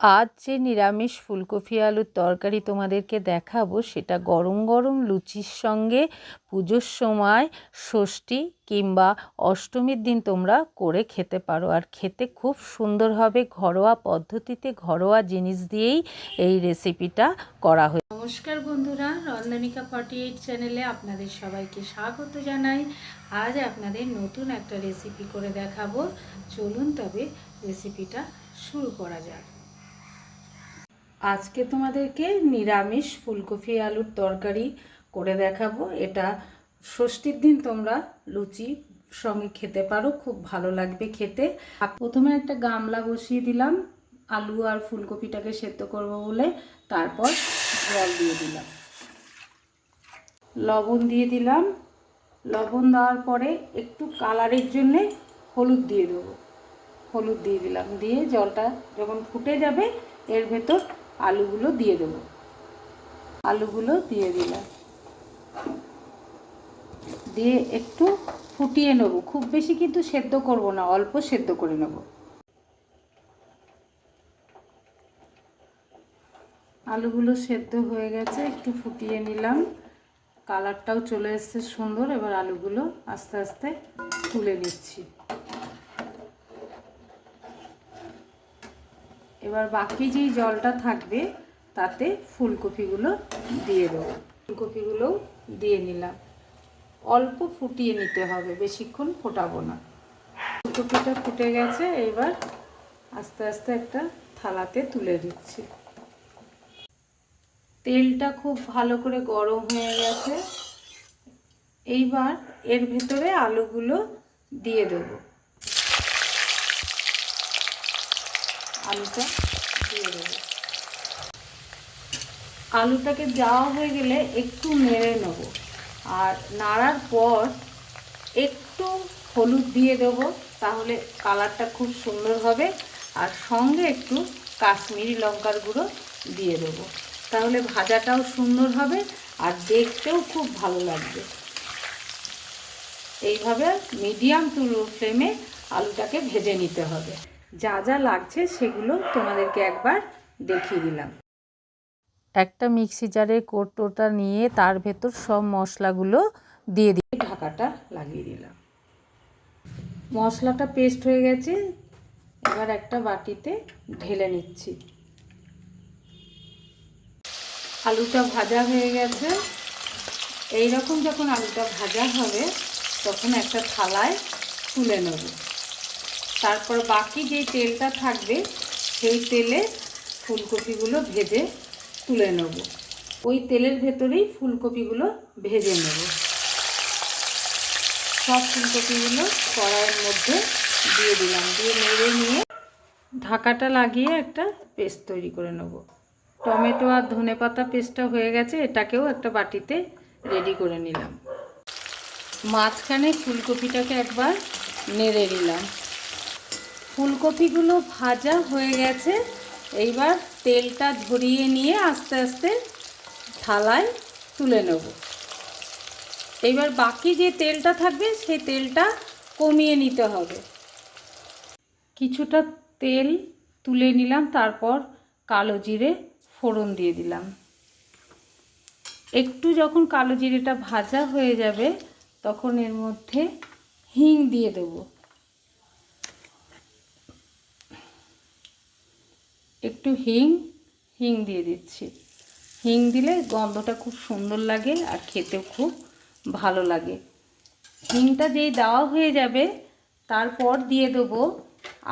আজ যে নিরামিষ ফুলকপি আলুর তরকারি তোমাদেরকে দেখাবো, সেটা গরম গরম লুচির সঙ্গে পুজোর সময় ষষ্ঠী কিংবা অষ্টমীর দিন তোমরা করে খেতে পারো। আর খেতে খুব সুন্দর হবে, ঘরোয়া পদ্ধতিতে ঘরোয়া জিনিস দিয়েই এই রেসিপিটা করা হয়েছে নমস্কার বন্ধুরা, রন্ধনিকা ফর্টি এইট চ্যানেলে আপনাদের সবাইকে স্বাগত জানাই। আজ আপনাদের নতুন একটা রেসিপি করে দেখাবো। চলুন তবে রেসিপিটা শুরু করা যাক। আজকে তোমাদেরকে নিরামিষ ফুলকপি আলুর তরকারি করে দেখাবো। এটা ষষ্ঠীর দিন তোমরা লুচি সঙ্গে খেতে পারো, খুব ভালো লাগবে খেতে। প্রথমে একটা গামলা বসিয়ে দিলাম, আলু আর ফুলকপিটাকে সেদ্ধ করব বলে। তারপর জল দিয়ে দিলাম। লবণ দিয়ে দিলাম। লবণ দেওয়ার পরে একটু কালারের জন্যে হলুদ দিয়ে দেবো। হলুদ দিয়ে দিলাম। দিয়ে জলটা যখন ফুটে যাবে, এর ভেতর আলুগুলো দিয়ে দেবো। আলুগুলো দিয়ে দিলাম। দিয়ে একটু ফুটিয়ে নেব। খুব বেশি কিন্তু সেদ্ধ করব না, অল্প সেদ্ধ করে নেব। আলুগুলো সেদ্ধ হয়ে গেছে, একটু ফুটিয়ে নিলাম। কালারটাও চলে এসছে সুন্দর। এবার আলুগুলো আস্তে আস্তে তুলে নিচ্ছি। এবার বাকি যেই জলটা থাকবে, তাতে ফুলকপিগুলো দিয়ে দেবো। ফুলকপিগুলোও দিয়ে নিলাম। অল্প ফুটিয়ে নিতে হবে, বেশিক্ষণ ফোটাবো না। ফুলকপিটা ফুটে গেছে, এবার আস্তে আস্তে একটা থালাতে তুলে দিচ্ছি। তেলটা খুব ভালো করে গরম হয়ে গেছে। এইবার এর ভেতরে আলুগুলো দিয়ে দেবো। আলুটা দিয়ে দেবো। আলুটাকে দেওয়া হয়ে গেলে একটু নেড়ে নেব। আর নাড়ার পর একটু হলুদ দিয়ে দেবো, তাহলে কালারটা খুব সুন্দর হবে। আর সঙ্গে একটু কাশ্মীরি লঙ্কার গুঁড়ো দিয়ে দেবো। তাহলে ভাজাটাও সুন্দর হবে আর দেখতেও খুব ভালো লাগবে। এইভাবে মিডিয়াম টু লো ফ্লেমে আলুটাকে ভেজে নিতে হবে। যা যা লাগছে সেগুলো তোমাদেরকে একবার দেখিয়ে দিলাম। একটা মিক্সি জারের কৌটোটা নিয়ে তার ভেতর সব মশলাগুলো দিয়ে দিয়ে ঢাকাটা লাগিয়ে দিলাম। মশলাটা পেস্ট হয়ে গেছে এবার একটা বাটিতে ঢেলে নিচ্ছি। আলুটা ভাজা হয়ে গেছে। এই রকম যখন আলুটা ভাজা হবে তখন একটা থালায় তুলে নেব। তারপর বাকি যে তেলটা থাকবে, সেই তেলে ফুলকপিগুলো ভেজে তুলে নেব। ওই তেলের ভেতরেই ফুলকপিগুলো ভেজে নেব। সব ফুলকপিগুলো কড়াইয়ের মধ্যে দিয়ে দিলাম। দিয়ে নেড়ে নিয়ে ঢাকাটা লাগিয়ে একটা পেস্ট তৈরি করে নেব। টমেটো আর ধনে পাতা পেস্টটা হয়ে গেছে, এটাকেও একটা বাটিতে রেডি করে নিলাম। মাঝখানে ফুলকপিটাকে একবার নেড়ে নিলাম। ফুলকপিগুলো ভাজা হয়ে গেছে। এইবার তেলটা ঝরিয়ে নিয়ে আস্তে আস্তে থালায় তুলে নেব। এইবার বাকি যে তেলটা থাকবে সেই তেলটা কমিয়ে নিতে হবে। কিছুটা তেল তুলে নিলাম, তারপর কালো জিরে ফোড়ন দিয়ে দিলাম। একটু যখন কালো জিরেটা ভাজা হয়ে যাবে, তখন এর মধ্যে হিং দিয়ে দেবো। একটু হিং হিং দিয়ে দিচ্ছি। হিং দিলে গন্ধটা খুব সুন্দর লাগে আর খেতেও খুব ভালো লাগে। হিংটা যেই দেওয়া হয়ে যাবে, তারপর দিয়ে দেবো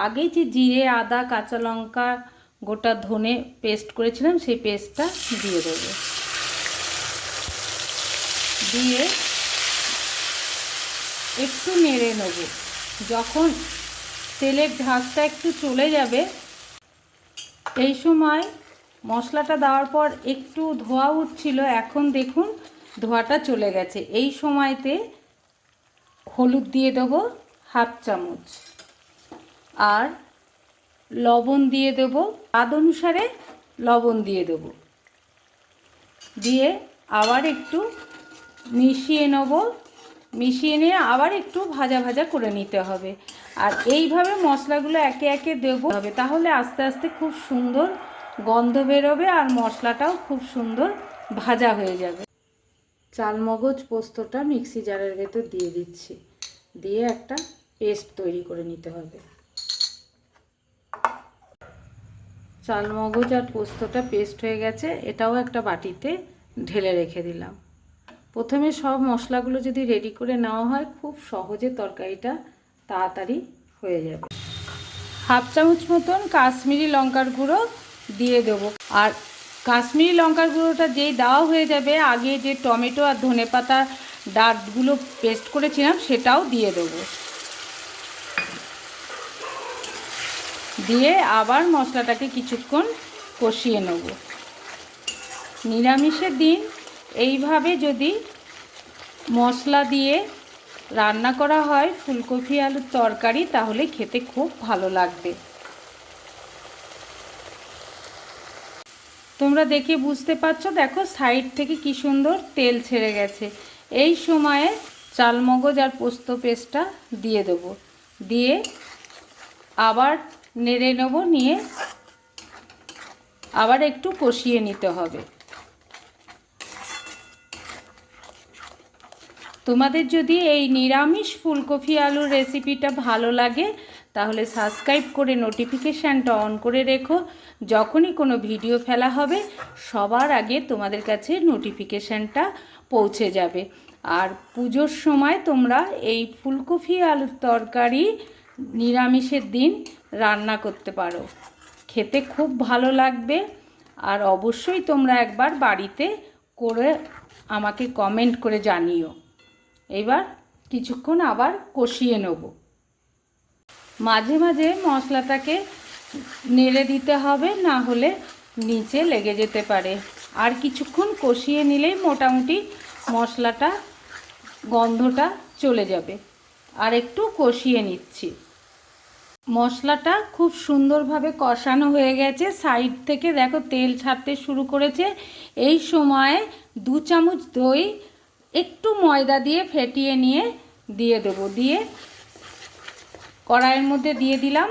আগে যে জিরে, আদা, কাঁচা লঙ্কা, গোটা ধনে পেস্ট করেছিলাম, সেই পেস্টটা দিয়ে দেবো। দিয়ে একটু নেড়ে নেব। যখন তেলের ঝাঁজটা একটু চলে যাবে এই সময় মশলাটা দেওয়ার পর একটু ধোয়া উঠছিল, এখন দেখুন ধোয়াটা চলে গেছে। এই সময়তে হলুদ দিয়ে দেবো হাফ চামচ আর লবণ দিয়ে দেব, স্বাদ অনুসারে লবণ দিয়ে দেব। দিয়ে আবার একটু মিশিয়ে নেব। মিশিয়ে নিয়ে আবার একটু ভাজা ভাজা করে নিতে হবে। আর এইভাবে মশলাগুলো একে একে দেবো। হবে তাহলে আস্তে আস্তে খুব সুন্দর গন্ধ বেরোবে আর মশলাটাও খুব সুন্দর ভাজা হয়ে যাবে। চালমগজ পোস্তটা মিক্সি জারের ভেতর দিয়ে দিচ্ছি। দিয়ে একটা পেস্ট তৈরি করে নিতে হবে। চালমগজ আর পোস্তটা পেস্ট হয়ে গেছে। এটাও একটা বাটিতে ঢেলে রেখে দিলাম। প্রথমে সব মশলাগুলো যদি রেডি করে নেওয়া হয়, খুব সহজে তরকারিটা তাড়াতাড়ি হয়ে যাবে। হাফ চামচ মতন কাশ্মীরি লঙ্কার গুঁড়ো দিয়ে দেবো। আর কাশ্মীরি লঙ্কার গুঁড়োটা যেই দেওয়া হয়ে যাবে, আগে যে টমেটো আর ধনে পাতা ডাঁটগুলো পেস্ট করেছিলাম, সেটাও দিয়ে দেবো। দিয়ে আবার মশলাটাকে কিছুক্ষণ কষিয়ে নেব। নিরামিষের দিন এইভাবে যদি মশলা দিয়ে রান্না করা হয় ফুলকপি আলুর তরকারি, তাহলে খেতে খুব ভালো লাগবে। তোমরা দেখে বুঝতে পারছ, দেখো সাইড থেকে কি সুন্দর তেল ছেড়ে গেছে। এই সময়ে চালমগজ আর পোস্ত পেস্টটা দিয়ে দেবো। দিয়ে আবার নেড়ে নেব, নিয়ে আবার একটু কষিয়ে নিতে হবে। তোমাদের যদি এই নিরামিষ ফুলকপি আলুর রেসিপিটা ভালো লাগে, তাহলে সাবস্ক্রাইব করে নোটিফিকেশানটা অন করে রেখো। যখনই কোনো ভিডিও ফেলা হবে, সবার আগে তোমাদের কাছে নোটিফিকেশানটা পৌঁছে যাবে। আর পুজোর সময় তোমরা এই ফুলকপি আলুর তরকারি নিরামিষের দিন রান্না করতে পারো। খেতে খুব ভালো লাগবে। আর অবশ্যই তোমরা একবার বাড়িতে করে আমাকে কমেন্ট করে জানিও। এবার কিছুক্ষণ আবার কষিয়ে নেব। মাঝে মাঝে মশলাটাকে নেড়ে দিতে হবে, না হলে নিচে লেগে যেতে পারে। আর কিছুক্ষণ কষিয়ে নিলেই মোটামুটি মশলাটা, গন্ধটা চলে যাবে। আর একটু কষিয়ে নিচ্ছি। মশলাটা খুব সুন্দরভাবে কষানো হয়ে গেছে। সাইড থেকে দেখো তেল ছাড়তে শুরু করেছে। এই সময় দু চামচ দই একটু ময়দা দিয়ে ফেটিয়ে নিয়ে দিয়ে দেবো। দিয়ে কড়াইয়ের মধ্যে দিয়ে দিলাম।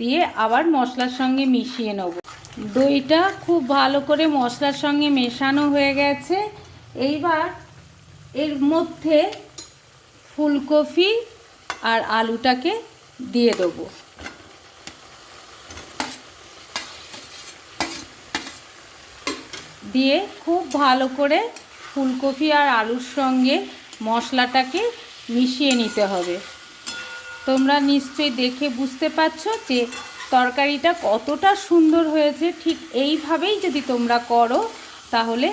দিয়ে আবার মশলার সঙ্গে মিশিয়ে নেব। দইটা খুব ভালো করে মশলার সঙ্গে মেশানো হয়ে গেছে। এইবার এর মধ্যে ফুলকপি আর আলুটাকে দিয়ে দেবো। দিয়ে খুব ভালো করে ফুলকপি আর আলুর সঙ্গে মশলাটাকে মিশিয়ে নিতে হবে। তোমরা নিশ্চয়ই দেখে বুঝতে পারছ যে তরকারিটা কতটা সুন্দর হয়েছে। ঠিক এইভাবেই যদি তোমরা করো, তাহলে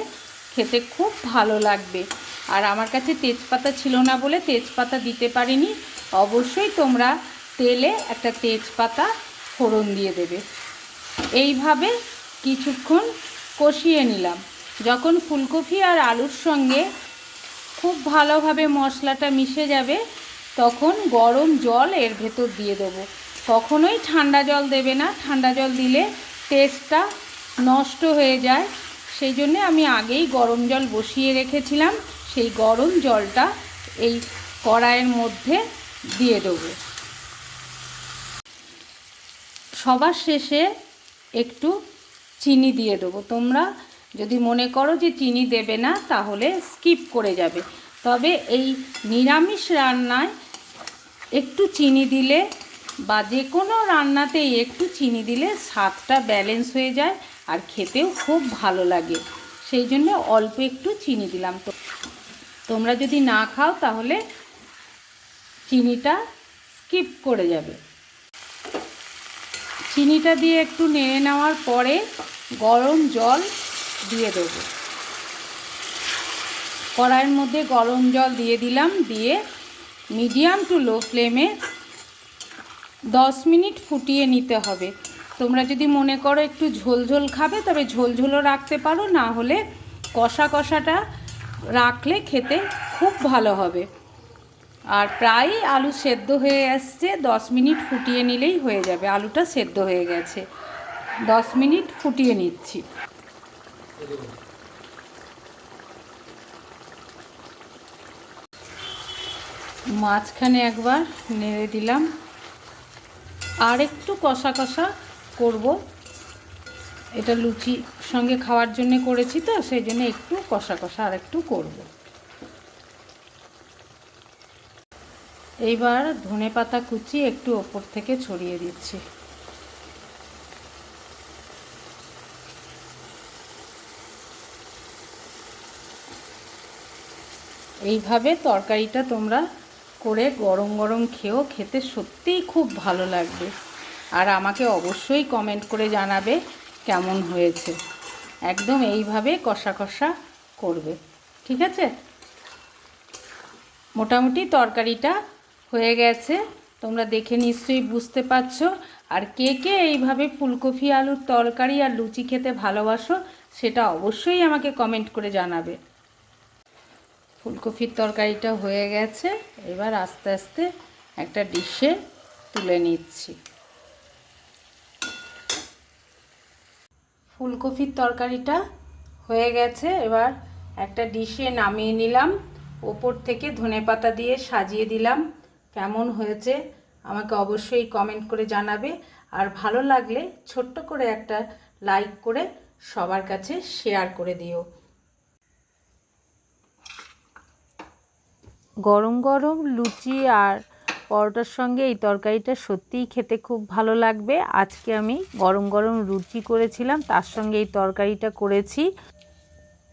খেতে খুব ভালো লাগবে। আর আমার কাছে তেজপাতা ছিল না বলে তেজপাতা দিতে পারিনি। অবশ্যই তোমরা তেলে একটা তেজপাতা ফোড়ন দিয়ে দেবে। এইভাবে কিছুক্ষণ কষিয়ে নিলাম। যখন ফুলকপি আর আলুর সঙ্গে খুব ভালোভাবে মশলাটা মিশে যাবে, তখন গরম জল এর ভেতর দিয়ে দেবো। কখনোই ঠান্ডা জল দেবে না। ঠান্ডা জল দিলে টেস্টটা নষ্ট হয়ে যায়। সেই জন্যে আমি আগেই গরম জল বসিয়ে রেখেছিলাম। সেই গরম জলটা এই কড়াইয়ের মধ্যে দিয়ে দেবো। সবার শেষে একটু চিনি দিয়ে দেবো। তোমরা যদি মনে করো যে চিনি দেবে না, তাহলে স্কিপ করে যাবে। তবে এই নিরামিষ রান্নায় একটু চিনি দিলে বা যে কোনো রান্নাতেই একটু চিনি দিলে স্বাদটা ব্যালেন্স হয়ে যায় আর খেতেও খুব ভালো লাগে। সেই জন্য অল্প একটু চিনি দিলাম। তো তোমরা যদি না খাও, তাহলে চিনিটা স্কিপ করে যাবে। চিনিটা দিয়ে একটু নেড়ে নেওয়ার পরে গরম জল দিয়ে দেবো। কড়াইয়ের মধ্যে গরম জল দিয়ে দিলাম, দিয়ে মিডিয়াম টু লো ফ্লেমে দশ মিনিট ফুটিয়ে নিতে হবে। তোমরা যদি মনে করো একটু ঝোল ঝোল খাবে, তবে ঝোল ঝোলও রাখতে পারো, না হলে কষা কষাটা রাখলে খেতে খুব ভালো হবে। আর প্রায় আলু সেদ্ধ হয়ে আসছে, দশ মিনিট ফুটিয়ে নিলেই হয়ে যাবে। আলুটা সেদ্ধ হয়ে গেছে। দশ মিনিট ফুটিয়ে নিচ্ছি। মাঝখানে একবার নেড়ে দিলাম। আর একটু কষা কষা করব। এটা লুচি সঙ্গে খাওয়ার জন্য করেছি তো, সেই জন্য একটু কষা কষা আর একটু করব। এইবার ধনে পাতা কুচি একটু ওপর থেকে ছড়িয়ে দিচ্ছি। এইভাবে তরকারিটা তোমরা করে গরম গরম খেয়েও খেতে সত্যিই খুব ভালো লাগবে। আর আমাকে অবশ্যই কমেন্ট করে জানাবে কেমন হয়েছে। একদম এইভাবে কষা কষা করবে। ঠিক আছে? মোটামুটি তরকারিটা হয়ে গেছে। তোমরা দেখে নিশ্চয়ই বুঝতে পারছ। আর কে কে এইভাবে ফুলকপি, আলুর তরকারি আর লুচি খেতে ভালোবাসো, সেটা অবশ্যই আমাকে কমেন্ট করে জানাবে। ফুলকপির তরকারিটা হয়ে গেছে। এবার আস্তে আস্তে একটা ডিশে তুলে নিচ্ছি। ফুলকপির তরকারিটা হয়ে গেছে। এবার একটা ডিশে নামিয়ে নিলাম। ওপর থেকে ধনেপাতা দিয়ে সাজিয়ে দিলাম। কেমন হয়েছে আমাকে অবশ্যই কমেন্ট করে জানাবে। আর ভালো লাগলে ছোট্ট করে একটা লাইক করে সবার কাছে শেয়ার করে দিও। গরম গরম লুচি আর পরোটার সঙ্গে এই তরকারিটা সত্যিই খেতে খুব ভালো লাগবে। আজকে আমি গরম গরম লুচি করেছিলাম, তার সঙ্গে এই তরকারিটা করেছি।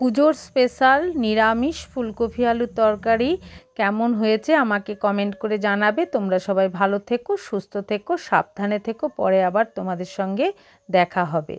পুজোর স্পেশাল নিরামিষ ফুলকপি আলুর তরকারি কেমন হয়েছে আমাকে কমেন্ট করে জানাবে। তোমরা সবাই ভালো থেকো, সুস্থ থেকো, সাবধানে থেকো, পরে আবার তোমাদের সঙ্গে দেখা হবে।